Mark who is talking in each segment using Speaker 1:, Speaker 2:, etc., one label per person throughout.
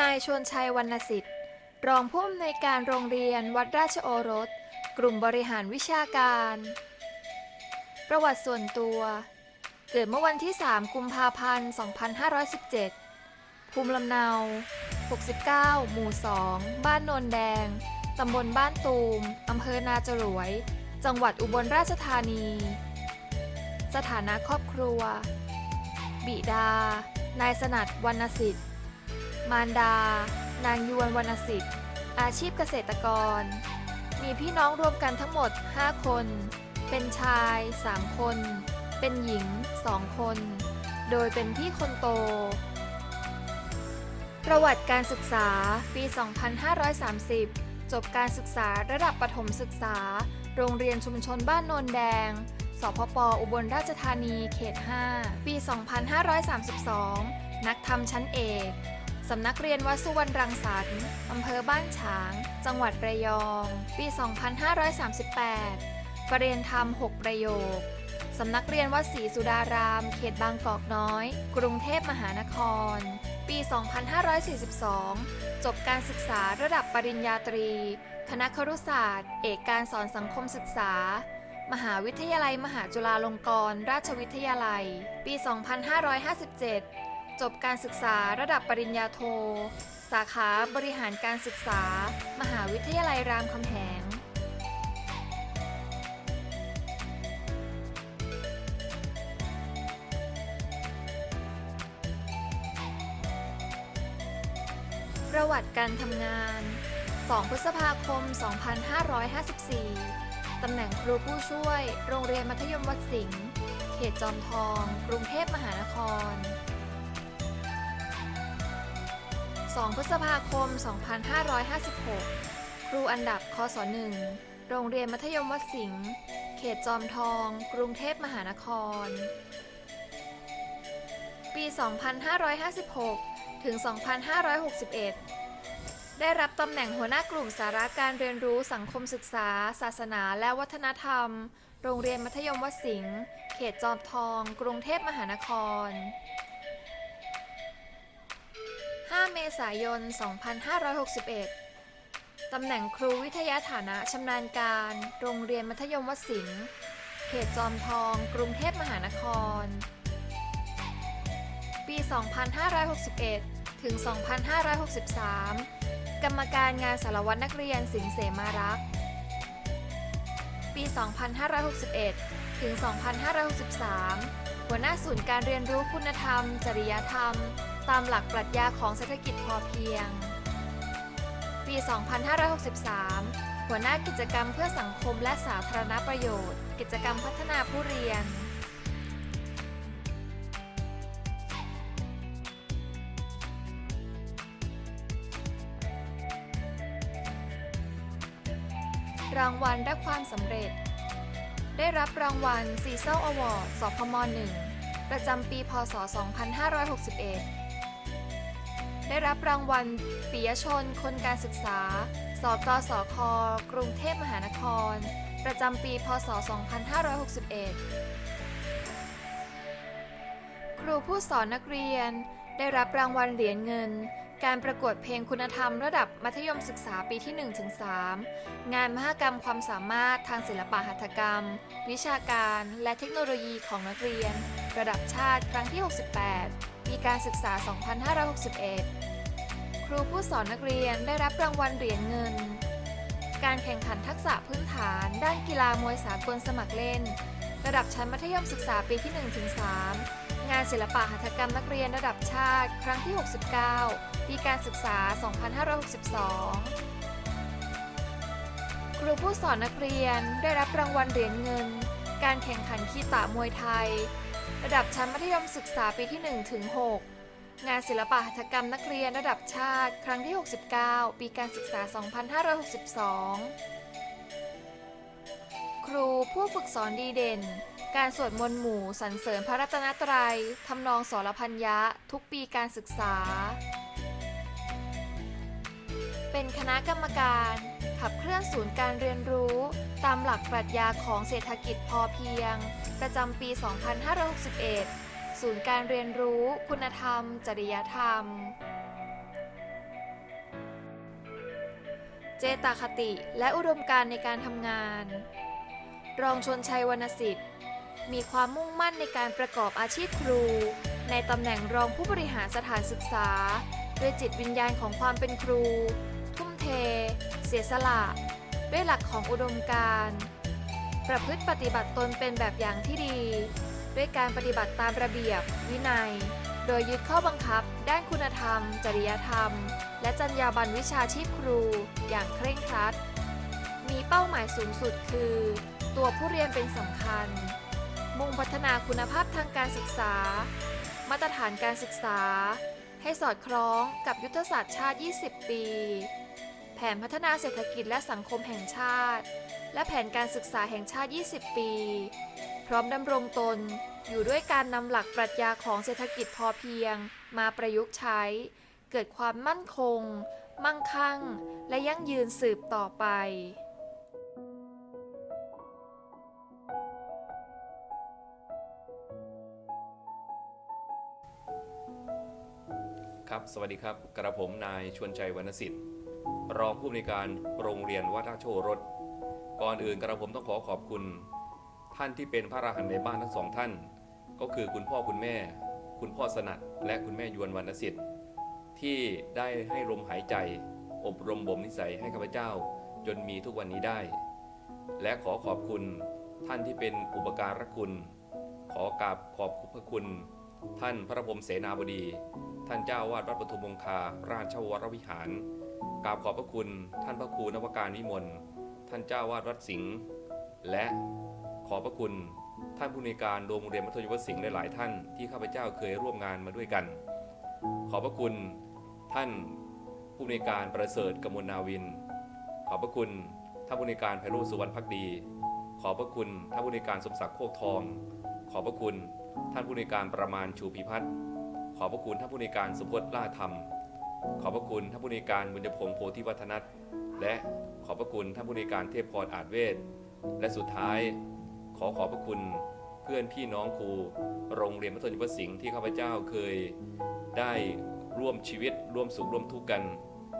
Speaker 1: นายชวนชัยวรรณสิทธิ์ รองผู้อำนวยการโรงเรียนวัดราชโอรส กลุ่มบริหารวิชาการ ประวัติส่วนตัว เกิดเมื่อวันที่ 3 กุมภาพันธ์ 2517 ภูมิลำเนา 69 หมู่ 2 บ้านโนนแดง ตำบลบ้านตูม อำเภอนาจรวย จังหวัดอุบลราชธานี สถานะครอบครัว บิดา นายสนัดวรรณสิทธิ์ มารดา นางยวนวรรณสิทธิ์ อาชีพเกษตรกร มีพี่น้องรวมกันทั้งหมด 5 คน เป็นชาย 3 คน เป็นหญิง 2 คน โดยเป็นพี่คนโต ประวัติการศึกษา ปี 2530 จบการศึกษาระดับประถมศึกษา โรงเรียนชุมชนบ้านโนนแดงสพปอุบลราชธานี เขต 5 ปี 2532 นักธรรมชั้นเอก สำนักเรียนวัดสุวรรณรังสรรค์อำเภอบ้านฉาง จังหวัดระยอง ปี 2538 ประเรียนธรรม 6 ประโยค สำนักเรียนวัดศรีสุดาราม เขตบางกอกน้อย กรุงเทพมหานคร ปี 2542 จบการศึกษาระดับปริญญาตรี คณะครุศาสตร์ เอกการสอนสังคมศึกษา มหาวิทยาลัยมหาจุฬาลงกรณราชวิทยาลัย ปี 2557 จบการศึกษาระดับปริญญาโท สาขาบริหารการศึกษา มหาวิทยาลัยรามคำแหง ประวัติการทำงาน 2 พฤษภาคม 2554 ตำแหน่งครูผู้ช่วย โรงเรียนมัธยมวัดสิงห์ เขตจอมทอง กรุงเทพมหานคร 2 พฤษภาคม 2556 ครูอันดับคศ1โรงเรียนมัธยมวัดสิงห์ เขตจอมทอง กรุงเทพมหานคร ปี 2556 ถึง 2561 ได้รับตำแหน่งหัวหน้ากลุ่มสาระการเรียนรู้สังคมศึกษา ศาสนาและวัฒนธรรม โรงเรียนมัธยมวัดสิงห์ เขตจอมทอง กรุงเทพมหานคร 5 เมษายน 2561 ตำแหน่งครูวิทยาฐานะชำนาญการ โรงเรียนมัธยมวัดสิงห์เขตจอมทอง กรุงเทพมหานคร ปี 2561 ถึง 2563 กรรมการงานสารวัตรนักเรียนสิงเสมารักษ์ ปี 2561 ถึง 2563 หัวหน้าศูนย์การเรียนรู้คุณธรรม จริยธรรม ตามหลักปรัชญาของเศรษฐกิจพอเพียง ปี 2563 หัวหน้ากิจกรรมเพื่อสังคมและสาธารณประโยชน์ กิจกรรมพัฒนาผู้เรียนรางวัลและความสำเร็จ ได้รับรางวัลซีเซลอวอร์ดสพม 1 ประจำปี พศ 2561 ได้รับรางวัลปิยชน คนการศึกษา สกสค กรุงเทพมหานคร ประจำปี พศ 2561 ครูผู้สอนนักเรียน ได้รับรางวัลเหรียญเงิน การประกวดเพลงคุณธรรมระดับมัธยมศึกษาปีที่ 1-3 งานมหกรรมความสามารถทางศิลปะหัตถกรรม วิชาการและเทคโนโลยีของนักเรียน ระดับชาติครั้งที่ 68ปี การศึกษา 2561 ครูผู้สอนนักเรียนได้รับรางวัลเหรียญเงิน การแข่งขันทักษะพื้นฐาน ด้านกีฬามวยสากลสมัครเล่น ระดับชั้นมัธยมศึกษาปีที่ 1-3 งานศิลปะหัตถกรรมนักเรียนระดับชาติ ครั้งที่ 69 ปีการศึกษา 2562 ครูผู้สอนนักเรียนได้รับรางวัลเหรียญเงิน การแข่งขันคีตามวยไทย ระดับชั้นมัธยมศึกษาปีที่1ถึง6งานศิลปะหัตถกรรมนักเรียนระดับชาติ ครั้งที่ 69 ปีการศึกษา 2562 ครูผู้ฝึกสอนดีเด่น การสวดมนต์หมู่สรรเสริญพระรัตนตรัยทำนองสรพัญญะ ทุกปีการศึกษา เป็นคณะกรรมการ ขับเคลื่อนศูนย์การเรียนรู้ ตามหลักปรัชญาของเศรษฐกิจพอเพียง ประจำปี 2561 ศูนย์การเรียนรู้ คุณธรรม จริยธรรม เจตคติ และอุดมการในการทำงาน รองชนชัยวรรณสิทธิ์ มีความมุ่งมั่นในการประกอบอาชีพครู ในตำแหน่งรองผู้บริหารสถานศึกษา ด้วยจิตวิญญาณของความเป็นครู ทุ่มเท สียสละ ด้วยหลักของอุดมการณ์ประพฤติปฏิบัติตนเป็นแบบอย่างที่ดี ด้วยการปฏิบัติตามระเบียบ วินัย โดยยึดข้อบังคับ ด้านคุณธรรม จริยธรรม และจรรยาบรรณวิชาชีพครู อย่างเคร่งครัด มีเป้าหมายสูงสุดคือ ตัวผู้เรียนเป็นสำคัญ มุ่งพัฒนาคุณภาพทางการศึกษา มาตรฐานการศึกษา ให้สอดคล้องกับยุทธศาสตร์ชาติ 20 ปี นพัฒนาเศรษฐกิจและสังคมแห่งชาติ และแผนการศึกษาแห่งชาติ 20 ปี พร้อมดำรงตน อยู่ด้วยการนำหลักปรัชญาของเศรษฐกิจพอเพียง มาประยุกต์ใช้ เกิดความมั่นคง มั่งคั่ง และยั่งยืนสืบต่อไป
Speaker 2: ครับ สวัสดีครับ กระผมนายชวนชัยวรรณสิทธิ์ รองผู้อำนวยการโรงเรียนวัดราชรสก่อนอื่นกระผมต้องขอขอบคุณ ท่านที่เป็นพระอราหันต์ในบ้านทั้งสองท่าน ก็คือคุณพ่อคุณแม่ คุณพ่อสนัดและคุณแม่ยวนวรรณสิทธิ์ที่ได้ให้ลมหายใจ อบรมบ่มนิสัยให้ข้าพเจ้า จนมีทุกวันนี้ได้ และขอขอบคุณท่านที่เป็นอุปการะคุณ ขอกราบขอบพระคุณ ท่านพระพรมเสนาบดี ท่านเจ้าวาดวัดปทุมมงคาราชวรวิหาร กราบขอบพระคุณท่านพระครูนวการวิมลท่านเจ้าวาดวัดสิงห์และขอบพระคุณท่านผู้ในการโรงเรียนมัธยมวัดสิงห์หลาย ๆ ท่านที่ข้าพเจ้าเคยร่วมงานมาด้วยกัน ขอบพระคุณท่านผู้ในการประเสริฐกมลนาวิน ขอบพระคุณท่านผู้ในการไพโรจน์สุวรรณพักดี ขอบพระคุณท่านผู้ในการสมศักดิ์โคกทอง ขอบพระคุณท่านผู้ในการประมาณชูพิพัฒน์ขอบพระคุณท่านผู้ในการสุพจน์ล่าธรรม ขอบพระคุณท่านผู้ในการบุญยพงศ์โพธิวัฒนัทและขอบพระคุณท่านผู้ในการเทพพรอาจเวทและสุดท้าย ขอขอบพระคุณเพื่อนพี่น้องครูโรงเรียนมัธยมวัดสิงห์ที่ข้าพเจ้าเคยได้ร่วมชีวิตร่วมสุขร่วมทุกข์กัน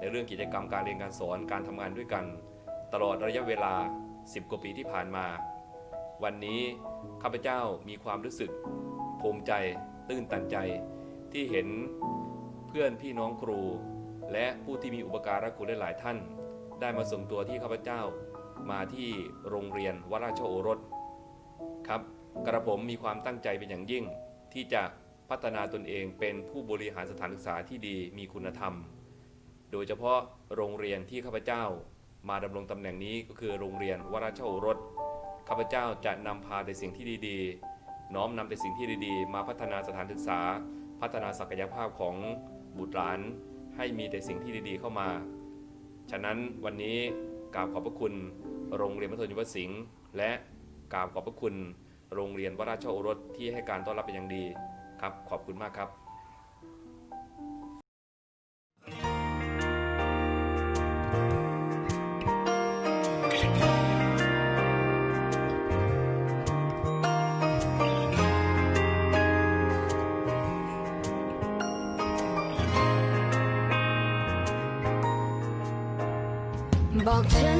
Speaker 2: ในเรื่องกิจกรรมการเรียนการสอนการทำงานด้วยกัน ตลอดระยะเวลา 10 กว่าปีที่ผ่านมา วันนี้ข้าพเจ้ามีความรู้สึกภูมิใจตื้นตันใจที่เห็น พื่อนพี่น้องครู และผู้ที่มีอุปการะคุณหลายท่าน ได้มาส่งตัวที่ข้าพเจ้ามาที่โรงเรียนวราชโอรสครับกระผมมีความตั้งใจเป็นอย่างยิ่ง ที่จะพัฒนาตนเองเป็นผู้บริหารสถานศึกษาที่ดีมีคุณธรรม โดยเฉพาะโรงเรียนที่ข้าพเจ้ามาดำรงตำแหน่งนี้ก็คือโรงเรียนวราชโอรสข้าพเจ้าจะนำพาแต่สิ่งที่ดีๆ น้อมนำแต่สิ่งที่ดีๆ มาพัฒนาสถานศึกษา พัฒนาศักยภาพของ บุตรหลานให้มีแต่สิ่งที่ดีๆเข้ามา ฉะนั้นวันนี้กราบขอบพระคุณโรงเรียนมัธยมวัดสิงห์และกราบขอบพระคุณโรงเรียนวราชโอรสที่ให้การต้อนรับเป็นอย่างดีครับ ขอบคุณมากครับ
Speaker 3: บอ